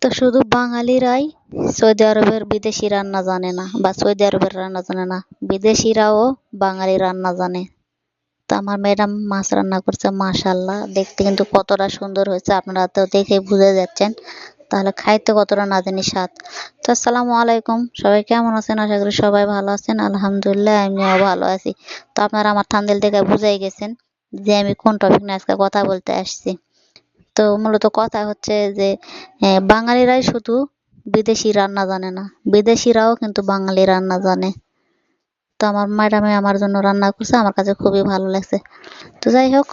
তো শুধু বাঙালিরাই সৌদি আরবের বিদেশি রান্না জানে না বা সৌদি আরবের রান্না জানে না। বিদেশিরাও বাঙালি রান্না জানে। তো আমার ম্যাডাম মাছ রান্না করছে মাশাল্লাহ দেখতে কিন্তু কতটা সুন্দর হয়েছে। আপনারা তো দেখে বুঝে যাচ্ছেন। তাহলে খাইতে কতটা না জানি স্বাদ। তো আসসালামু আলাইকুম। সবাই কেমন আছেন? আশা করি সবাই ভালো আছেন। আলহামদুলিল্লাহ, আমিও ভালো আছি। তো আপনারা আমার থান্দেল দেখে বুঝাই গেছেন যে আমি কোন টপিক নিয়ে আজকে কথা বলতে আসছি। তো মূলত কথা হচ্ছে যে বাঙালিরাই শুধু বিদেশি রান্না জানে না। বিদেশিরাও কিন্তু বাঙালি রান্না জানে। তো আমার ম্যাডামে আমার জন্য রান্না করছে, আমার কাছে খুবই ভালো লাগছে। তো যাই হোক,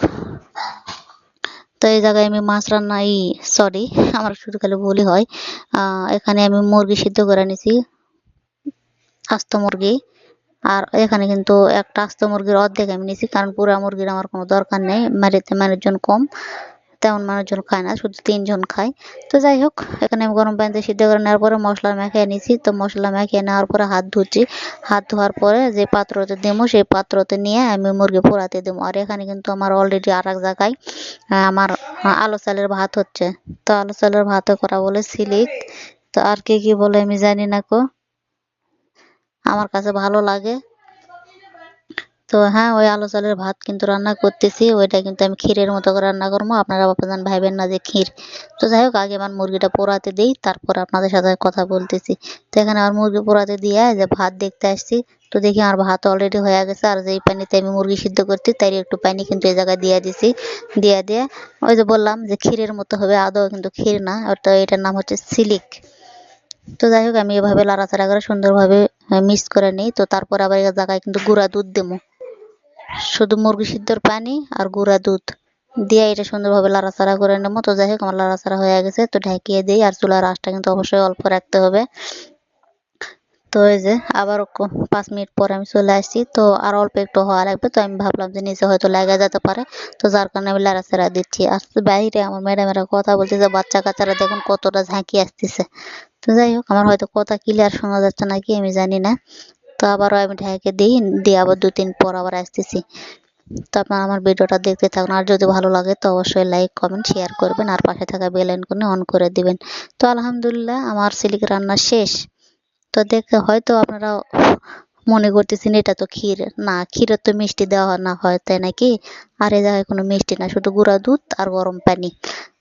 তো এই জায়গায় আমি মাছ রান্না এই সরি আমার শুধু খালি ভুলই হয়। এখানে আমি মুরগি সিদ্ধ করে নিছি, আস্ত মুরগি। আর এখানে কিন্তু একটা আস্ত মুরগির অর্ধেক আমি নিয়েছি কারণ পুরা মুরগির আমার কোনো দরকার নেই, মারিতে মানুষজন কম। তেমন মানুষজন খায় না, শুধু তিনজন খায়। তো যাই হোক, এখানে আমি গরম পানিতে সিদ্ধ করে নেওয়ার পরে মশলা মেখে নিয়েছি। তো মশলা মেখে নেওয়ার পরে হাত ধুচ্ছি। হাত ধোয়ার পরে যে পাত্রতে দেবো, সেই পাত্রতে নিয়ে আমি মুরগি পোড়াতে দেবো। আর এখানে কিন্তু আমার অলরেডি আর এক জায়গায় আমার আলো চালের ভাত হচ্ছে। তো আলো চালের ভাতে করা বলে সিলিক। তো আর কে কি বলে আমি জানি না কো আমার কাছে ভালো লাগে। তো হ্যাঁ ওই আলু চালের ভাত কিন্তু রান্না করতেছি, ওইটা কিন্তু আমি ক্ষীরের মতো করে রান্না করব। আপনারা বাপাজান ভাইবেন না যে ক্ষীর। তো যাই হোক, আগে আমার মুরগিটা পোড়াতে দিই, তারপর আপনাদের সাথে কথা বলতেছি। তো এখানে আমার মুরগি পোড়াতে দিয়ে যে ভাত দেখতে আসছি, তো দেখি আমার ভাত অলরেডি হয়ে গেছে, আর যেই পানিতে আমি মুরগি সিদ্ধ করছি তাই একটু পানি কিন্তু এই জায়গায় দিয়ে দিছি। দিয়ে দিয়ে ওই যে বললাম যে ক্ষীরের মতো হবে, আদৌ কিন্তু ক্ষীর না, ওটা এটার নাম হচ্ছে সিলিক। তো যাই হোক, আমি এভাবে লাড়াচাড়া করে সুন্দরভাবে মিক্স করে নিই, তো তারপর আবার এক জায়গায় কিন্তু গুঁড়া দুধ দেবো। শুধু মুরগি সিদ্ধর পানি আর গুঁড়া দুধ। দিয়ে এটা সুন্দরভাবে লাড়াচাড়া করে নেব। তো যাই হোক, আমার লাড়াচাড়া হয়ে গেছে। তো ঢেকিয়ে দিই আর চুলার আঁচটা কিন্তু অবশ্যই অল্প রাখতে হবে। তো এই যে আবার পাঁচ মিনিট পর আমি চলে আসছি। তো আর অল্প একটু হওয়া লাগবে। তো আমি ভাবলাম যে নিচে হয়তো লেগে যেতে পারে। তো যার কারণে আমি লাড়াচাড়া দিচ্ছি। আর বাইরে আমার ম্যাডামেরা কথা বলছে যে বাচ্চা কাচ্চারা দেখুন কতটা ঝাঁকি আসতেছে। তো যাই হোক, আমার হয়তো কথা ক্লিয়ার শোনা যাচ্ছে নাকি আমি জানি না। তো আবারও আমি ঢেকে দিই, দিয়ে আবার দু তিন পর আবার আসতেছি। তো আপনারা আমার ভিডিওটা দেখতে থাকুন। আর যদি ভালো লাগে তো অবশ্যই লাইক কমেন্ট শেয়ার করবেন। আর পাশে থাকা বেল আইকনে অন করে দিবেন। তো আলহামদুলিল্লাহ আমার সিলিক রান্না শেষ। তো দেখে হয়তো আপনারা মনে করতেছেন, এটা তো ক্ষীর। না ক্ষীরের তো মিষ্টি দেওয়া না হয়, তাই নাকি? আর এই জায়গায় কোনো মিষ্টি না, শুধু গুঁড়া দুধ আর গরম পানি।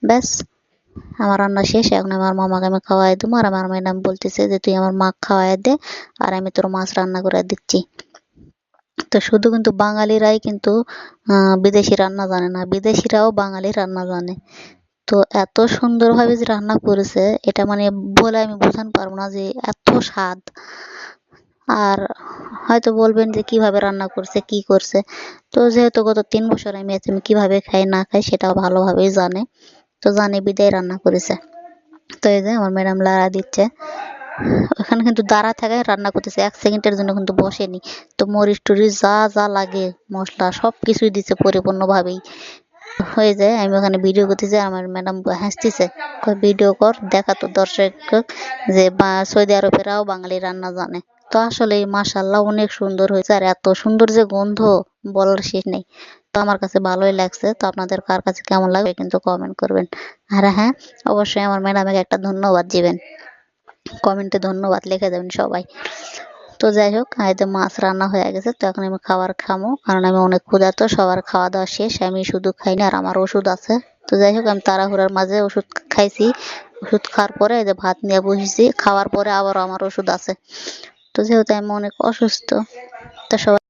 ব্যাস। আমার রান্না শেষ, এখন আমার মামাকে আমি খাওয়াই দেবো আর আমার ম্যাডাম বলতেছে যে, তুই আমার মা খাওয়াই দে আর আমি তোর মাছ রান্না করে দিচ্ছি। তো শুধু কিন্তু বাঙালিরাই কিন্তু বিদেশি রান্না জানে না, বিদেশিরাও বাঙালি রান্না জানে। তো এত সুন্দরভাবে যে রান্না করেছে, এটা মানে বলে আমি বোঝাতে পারব না যে এত স্বাদ। আর হয়তো বলবেন যে, কীভাবে রান্না করছে, কি করছে? তো যেহেতু গত তিন বছর আমি আমি কীভাবে খাই, না খাই, সেটাও ভালোভাবেই জানে। তো জানে বিদায় রান্না করেছে। তো এই যে আমার ম্যাডাম লাড়া দিচ্ছে। ওখানে কিন্তু দাঁড়া থাকে, রান্না করতেছে। এক সেকেন্ডের জন্য কিন্তু বসেনি। তো মরিচ টরিচ যা যা লাগে, মশলা সব কিছুই দিছে পরিপূর্ণভাবেই। হয়ে যায় আমি ওখানে ভিডিও করতেছি, আমার ম্যাডাম হাসতেছে। ভিডিও কর, দেখা তো দর্শক যে সৌদি আরবেরাও বাঙালি রান্না জানে। তো আসলে মাশাল্লাহ অনেক সুন্দর হয়েছে। আর এত সুন্দর যে গন্ধ বলার শেষ নেই। তো আমার কাছে ভালোই লাগছে। তো আপনাদের কার কাছে কেমন লাগবে কিন্তু কমেন্ট করবেন। আর হ্যাঁ অবশ্যই আমার ম্যাডামকে একটা ধন্যবাদ দিবেন। কমেন্টে ধন্যবাদ লিখে দেবেন সবাই। তো যাই হোক আইতে মাছ রান্না হয়ে গেছে। তো এখন আমি খাবার খামো। কারণ আমি অনেক ক্ষুধার্ত, সবার খাওয়া দাওয়া শেষ। আমি শুধু খাই না, আর আমার ওষুধ আছে। তো যাই হোক, আমি তাড়াহুড়ার মাঝে ওষুধ খাইছি। ওষুধ খাওয়ার পরে এই যে ভাত নিয়ে বসেছি। খাওয়ার পরে আবারও আমার ওষুধ আছে। যেহেতু আমি অনেক অসুস্থ তো সবাই